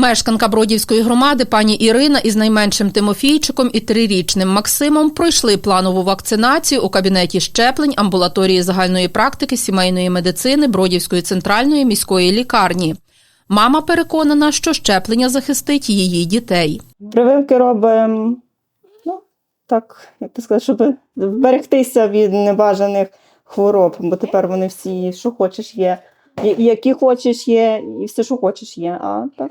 Мешканка Бродівської громади пані Ірина із найменшим Тимофійчиком і трирічним Максимом пройшли планову вакцинацію у кабінеті щеплень амбулаторії загальної практики сімейної медицини Бродівської центральної міської лікарні. Мама переконана, що щеплення захистить її дітей. Прививки робимо, ну, так, як ти сказати, щоб вберегтися від небажаних хвороб, бо тепер вони всі, що хочеш, є. Які хочеш є, і все, що хочеш, є. А так,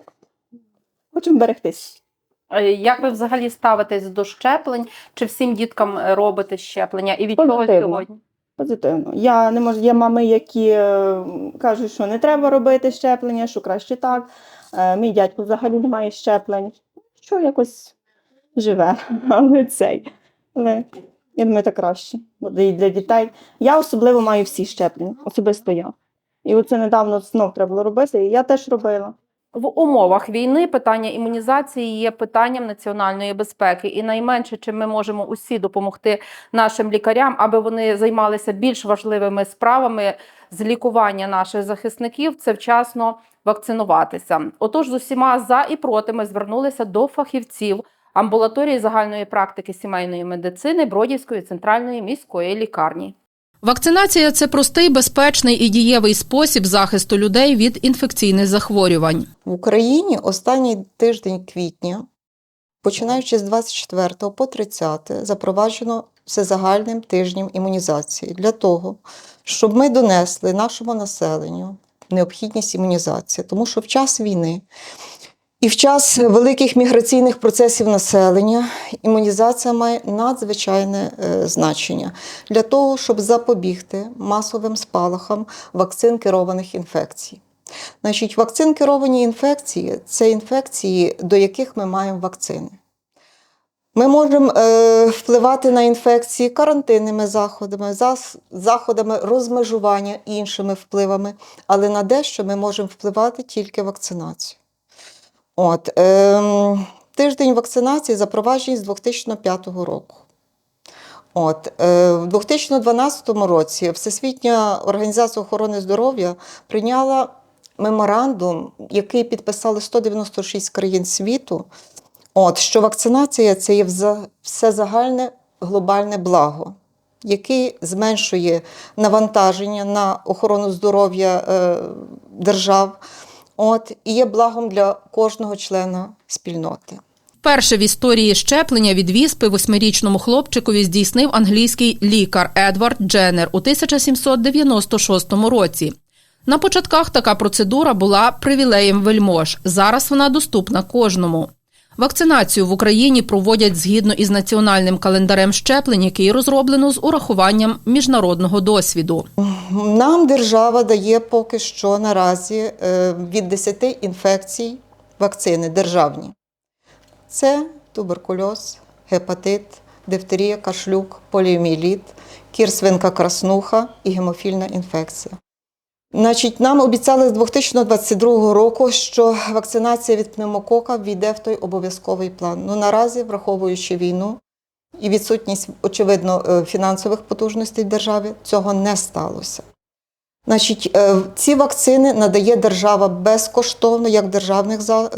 хочемо вберегтись. Е, Як ви взагалі ставитесь до щеплень? Чи всім діткам е, робите щеплення? І від чого сьогодні? Позитивно. Я не можу, є мами, які е, кажуть, що не треба робити щеплення, що краще так. Е, Мій дядько взагалі не має щеплень. Що якось живе, але цей. Але я думаю, це краще. І для дітей. Я особливо маю всі щеплення, особисто я. І оце недавно знов треба було робити, і я теж робила. В умовах війни питання імунізації є питанням національної безпеки, і найменше, чим ми можемо усі допомогти нашим лікарям, аби вони займалися більш важливими справами з лікування наших захисників, це вчасно вакцинуватися. Отож, з усіма за і проти ми звернулися до фахівців амбулаторії загальної практики сімейної медицини Бродівської центральної міської лікарні. Вакцинація це простий, безпечний і дієвий спосіб захисту людей від інфекційних захворювань. В Україні останній тиждень квітня, починаючи з 24 по 30, запроваджено всезагальним тижнем імунізації для того, щоб ми донесли нашому населенню необхідність імунізації. Тому що в час війни і в час великих міграційних процесів населення імунізація має надзвичайне е, значення для того, щоб запобігти масовим спалахам вакцин керованих інфекцій. Значить, вакцин керовані інфекції це інфекції, до яких ми маємо вакцини. Ми можемо е, впливати на інфекції карантинними заходами, зас- заходами розмежування іншими впливами, але на дещо ми можемо впливати тільки вакцинацією. От, ем, тиждень вакцинації запроваджений з 2005 року. От, е, в 2012 році Всесвітня організація охорони здоров'я прийняла меморандум, який підписали 196 країн світу. От, що вакцинація це є всезагальне глобальне благо, який зменшує навантаження на охорону здоров'я е, держав. От, і є благом для кожного члена спільноти. Перше в історії щеплення від віспи восьмирічному хлопчикові здійснив англійський лікар Едвард Дженнер у 1796 році. На початках така процедура була привілеєм вельмож. Зараз вона доступна кожному. Вакцинацію в Україні проводять згідно із національним календарем щеплень, який розроблено з урахуванням міжнародного досвіду. Нам держава дає поки що наразі е, від 10 інфекцій вакцини державні. Це туберкульоз, гепатит, дифтерія, кашлюк, поліоміеліт, кір-свинка краснуха і гемофільна інфекція. Значить, нам обіцяли з 2022 року, що вакцинація від пневмокока війде в той обов'язковий план. Ну наразі, враховуючи війну і відсутність, очевидно, е, фінансових потужностей в державі, цього не сталося. Значить, е, ці вакцини надає держава безкоштовно, як в державних е,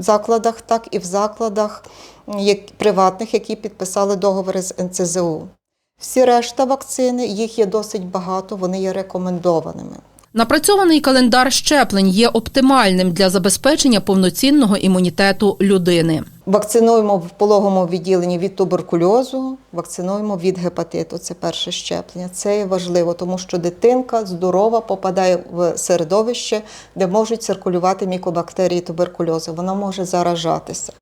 закладах, так і в закладах приватних, які підписали договори з НЦЗУ. Всі решта вакцини, їх є досить багато, вони є рекомендованими. Напрацьований календар щеплень є оптимальним для забезпечення повноцінного імунітету людини. Вакцинуємо в пологовому відділенні від туберкульозу, вакцинуємо від гепатиту. Це перше щеплення. Це важливо, тому що дитинка здорова попадає в середовище, де можуть циркулювати мікобактерії туберкульозу. Вона може заражатися.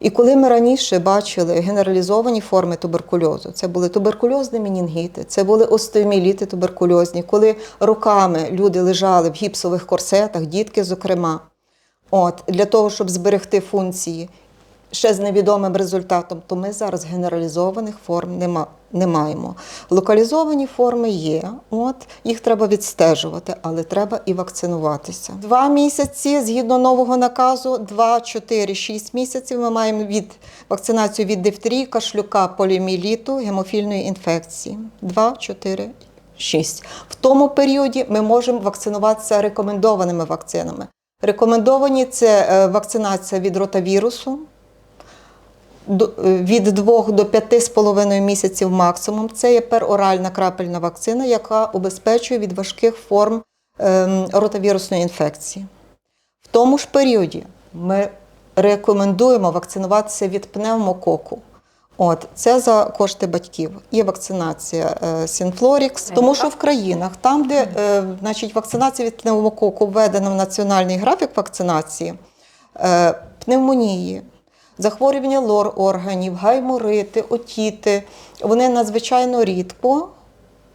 І коли ми раніше бачили генералізовані форми туберкульозу, це були туберкульозні менінгіти, це були остеоміліти туберкульозні, коли роками люди лежали в гіпсових корсетах, дітки, зокрема, от, для того, щоб зберегти функції ще з невідомим результатом, то ми зараз генералізованих форм нема, не маємо. Локалізовані форми є, от, їх треба відстежувати, але треба і вакцинуватися. Два місяці згідно нового наказу, 2, 4, 6 місяців ми маємо від вакцинацію від дифтерії, кашлюка, поліоміеліту, гемофільної інфекції. 2, 4, 6. В тому періоді ми можемо вакцинуватися рекомендованими вакцинами. Рекомендовані це е, вакцинація від ротавірусу від 2 до 5,5 місяців максимум. Це є пероральна крапельна вакцина, яка обезпечує від важких форм ем, ротавірусної інфекції. В тому ж періоді ми рекомендуємо вакцинуватися від пневмококу. От це за кошти батьків. Є вакцинація е, Сінфлорікс, тому що в країнах, там, де е, значить, вакцинація від пневмококу введена в національний графік вакцинації, е, пневмонії, захворювання лор органів, гайморити, отіти, вони надзвичайно рідко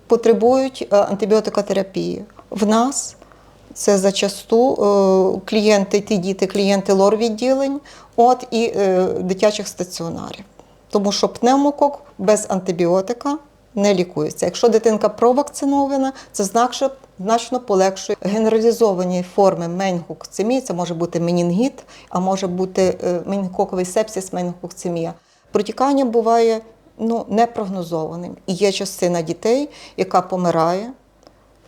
потребують е, антибіотикотерапії. В нас це зачасту е, клієнти, ті діти, клієнти лор відділень, от і е, дитячих стаціонарів. Тому що пневмокок без антибіотика не лікується. Якщо дитинка провакцинована, це значно, значно полегшує генералізовані форми менінгокцемії. Це може бути менінгіт, а може бути е, менінгокковий сепсис, менінгокцемія. Протікання буває ну, непрогнозованим. І є частина дітей, яка помирає.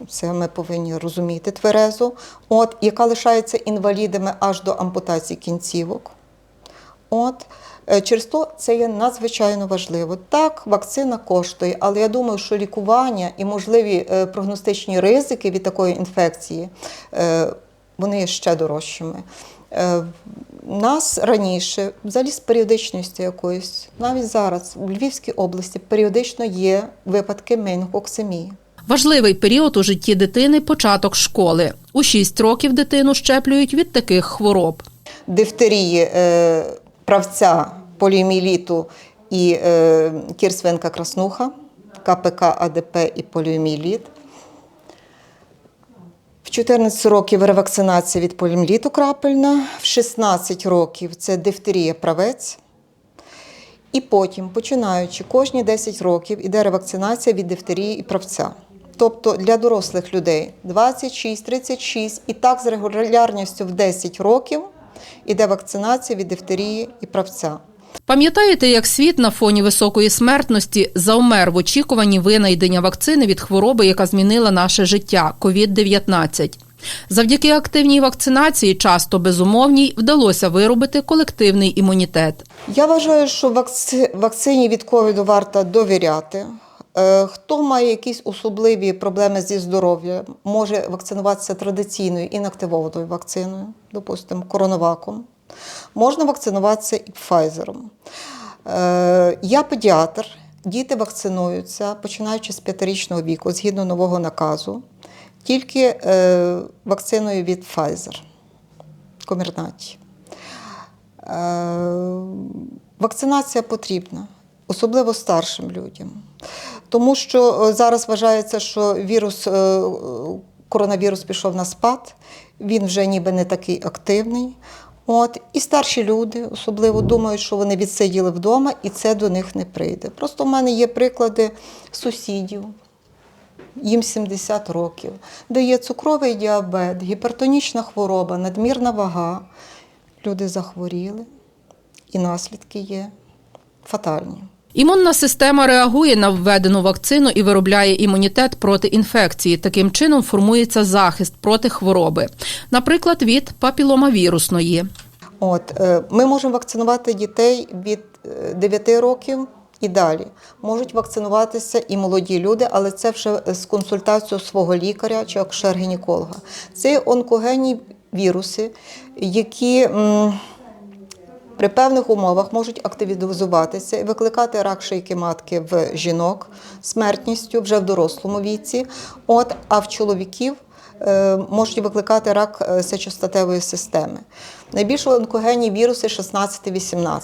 Це ми повинні розуміти тверезо, от, яка лишається інвалідами аж до ампутації кінцівок. От. Е, Через то це є надзвичайно важливо. Так, вакцина коштує, але я думаю, що лікування і можливі е, прогностичні ризики від такої інфекції е, вони є ще дорожчими. Нас раніше, взагалі з періодичністю якоюсь, навіть зараз в Львівській області періодично є випадки менінгоксемії. Важливий період у житті дитини початок школи. У 6 років дитину щеплюють від таких хвороб. дифтерії правця поліоміеліту і е, кірсвинка краснуха, КПК, АДП і поліоміеліт. В 14 років ревакцинація від поліоміеліту крапельна, в 16 років це дифтерія правець. І потім, починаючи кожні 10 років, іде ревакцинація від дифтерії і правця. Тобто для дорослих людей 26, 36 і так з регулярністю в 10 років іде вакцинація від дифтерії і правця. Пам'ятаєте, як світ на фоні високої смертності завмер в очікуванні винайдення вакцини від хвороби, яка змінила наше життя COVID-19? Завдяки активній вакцинації, часто безумовній, вдалося виробити колективний імунітет. Я вважаю, що вакцині від ковіду варто довіряти. Е, Хто має якісь особливі проблеми зі здоров'ям, може вакцинуватися традиційною інактивованою вакциною, допустимо, коронаваком. Можна вакцинуватися і Пфайзером. Е, Я педіатр, діти вакцинуються, починаючи з п'ятирічного віку, згідно нового наказу, тільки е, вакциною від Pfizer, Комірнаті. Вакцинація потрібна, особливо старшим людям. Тому що е, зараз вважається, що вірус, е, коронавірус пішов на спад, він вже ніби не такий активний. От, і старші люди особливо думають, що вони відсиділи вдома і це до них не прийде. Просто в мене є приклади сусідів, їм 70 років, де є цукровий діабет, гіпертонічна хвороба, надмірна вага. Люди захворіли, і наслідки є фатальні. Імунна система реагує на введену вакцину і виробляє імунітет проти інфекції. Таким чином формується захист проти хвороби, наприклад, від папіломавірусної. От, е, ми можемо вакцинувати дітей від е, 9 років і далі. Можуть вакцинуватися і молоді люди, але це вже з консультацією свого лікаря чи акушер-гінеколога. Це онкогенні віруси, які при певних умовах можуть активізуватися і викликати рак шийки матки в жінок смертністю вже в дорослому віці. От, а в чоловіків е, можуть викликати рак е, сечостатевої системи. Найбільш онкогенні віруси 16-18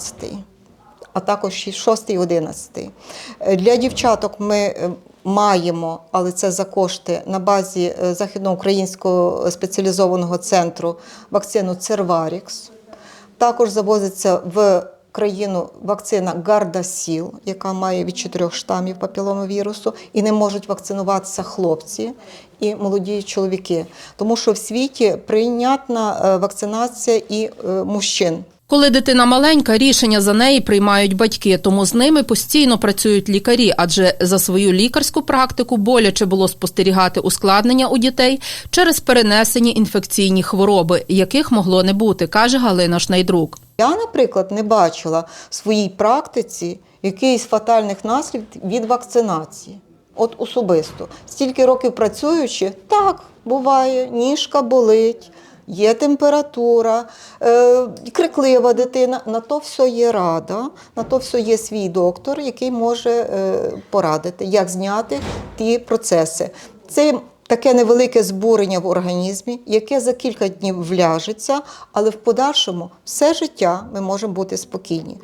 а також 6 і 11. Е, Для дівчаток ми маємо, але це за кошти на базі Західноукраїнського спеціалізованого центру вакцину Церварікс. Також завозиться в країну вакцина Гардасіл, яка має від чотирьох штамів папіломовірусу, і не можуть вакцинуватися хлопці і молоді чоловіки, тому що в світі прийнятна е, вакцинація і е, мужчин. Коли дитина маленька, рішення за неї приймають батьки, тому з ними постійно працюють лікарі, адже за свою лікарську практику боляче було спостерігати ускладнення у дітей через перенесені інфекційні хвороби, яких могло не бути, каже Галина Шнайдрук. Я, наприклад, не бачила в своїй практиці якихось фатальних наслідків від вакцинації. От особисто. Стільки років працюючи, так, буває, ніжка болить, є температура, е, криклива дитина. На то все є рада, на то все є свій доктор, який може е, порадити, як зняти ті процеси. Це таке невелике збурення в організмі, яке за кілька днів вляжеться, але в подальшому все життя ми можемо бути спокійні.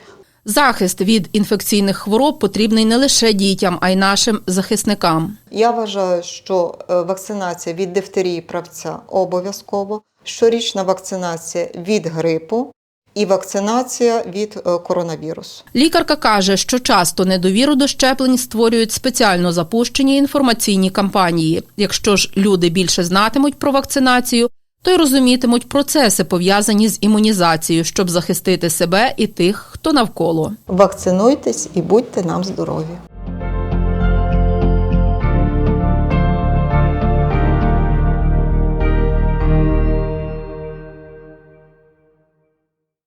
Захист від інфекційних хвороб потрібний не лише дітям, а й нашим захисникам. Я вважаю, що е, вакцинація від дифтерії правця обов'язково, щорічна вакцинація від грипу і вакцинація від е, коронавірусу. Лікарка каже, що часто недовіру до щеплень створюють спеціально запущені інформаційні кампанії. Якщо ж люди більше знатимуть про вакцинацію, то й розумітимуть процеси, пов'язані з імунізацією, щоб захистити себе і тих, хто навколо. Вакцинуйтесь і будьте нам здорові.